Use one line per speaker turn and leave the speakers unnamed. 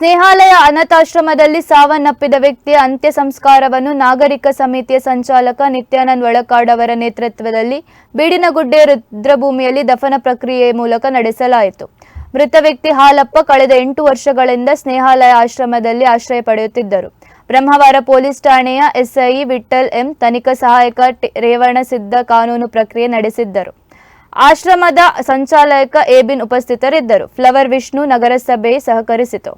ಸ್ನೇಹಾಲಯ ಅನಾಥಾಶ್ರಮದಲ್ಲಿ ಸಾವನ್ನಪ್ಪಿದ ವ್ಯಕ್ತಿಯ ಅಂತ್ಯ ಸಂಸ್ಕಾರವನ್ನು ನಾಗರಿಕ ಸಮಿತಿಯ ಸಂಚಾಲಕ ನಿತ್ಯಾನಂದ್ ಒಳಕಾಡ್ ಅವರ ನೇತೃತ್ವದಲ್ಲಿ ಬೀಡಿನಗುಡ್ಡೆ ರುದ್ರಭೂಮಿಯಲ್ಲಿ ದಫನ ಪ್ರಕ್ರಿಯೆ ಮೂಲಕ ನಡೆಸಲಾಯಿತು. ಮೃತ ವ್ಯಕ್ತಿ ಹಾಲಪ್ಪ ಕಳೆದ ಎಂಟು ವರ್ಷಗಳಿಂದ ಸ್ನೇಹಾಲಯ ಆಶ್ರಮದಲ್ಲಿ ಆಶ್ರಯ ಪಡೆಯುತ್ತಿದ್ದರು. ಬ್ರಹ್ಮವಾರ ಪೊಲೀಸ್ ಠಾಣೆಯ ಎಸ್ಐ ವಿಠಲ್ ಎಂ ತನಿಖಾ ಸಹಾಯಕ ರೇವಣ ಸಿದ್ಧ ಕಾನೂನು ಪ್ರಕ್ರಿಯೆ ನಡೆಸಿದ್ದರು. ಆಶ್ರಮದ ಸಂಚಾಲಕ ಎಬಿನ್ ಉಪಸ್ಥಿತರಿದ್ದರು. ಫ್ಲವರ್ ವಿಷ್ಣು ನಗರಸಭೆ ಸಹಕರಿಸಿತು.